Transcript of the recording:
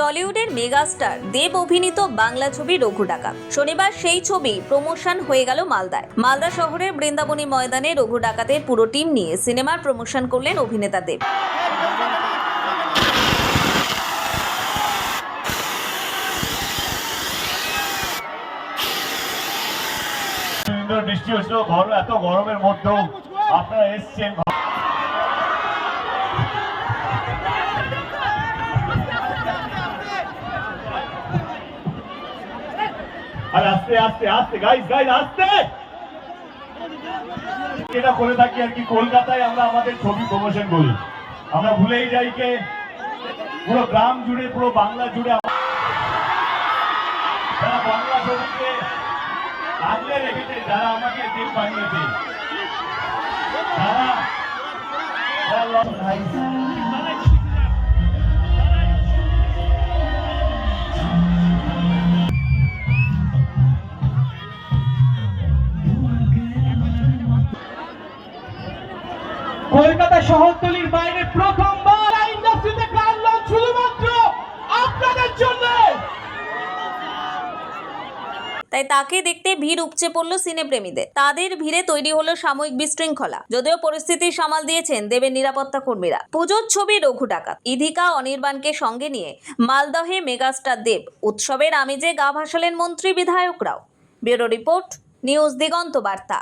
টলিউডের megastar, দেব অভিনীত বাংলা ছবি রঘু ডাকাত শনিবার সেই ছবি প্রমোশন হয়ে গেল মালদায়। মালদা শহরের বৃন্দাবনী ময়দানে রঘু ডাকাতের পুরো টিম নিয়ে সিনেমার প্রমোশন করলেন অভিনেতা দেব। বৃষ্টি হচ্ছিল এত গরমের মধ্যেও আপনারা এসছেন। আর আস্তে আস্তে আস্তে গাইস গাইস আস্তে! এটা করে থাকি আর কি, কলকাতায় আমরা আমাদের ছবি প্রমোশন করি। আমরা ভুলেই যাই কে। পুরো গ্রাম জুড়ে, পুরো বাংলা জুড়ে যারা বাংলা ছবিকে আগলে রেখেছে, যারা আমাকে দিন বানিয়েছে। যারা কলকাতা শহরতলির বাইরে প্রথমবার ইন্ডাস্ট্রিতে কার লঞ্চ শুধুমাত্র আপনাদের জন্য? তাই তাকে দেখতে ভিড় উপচে পড়ল সিনেপ্রেমীদের। তাদের ভিড়ে তৈরি হলো সাময়িক বিশৃঙ্খলা। যদিও পরিস্থিতি সামাল দিয়েছেন দেবের নিরাপত্তা কর্মীরা। পুজোর ছবি রঘু ডাকাত। ইধিকা অনির্বাণকে সঙ্গে নিয়ে মালদহে মেগাস্টার দেব। উৎসবের আমেজে গা ভাসালেন মন্ত্রী বিধায়করাও। ব্যুরো রিপোর্ট, নিউজ দিগন্ত বার্তা।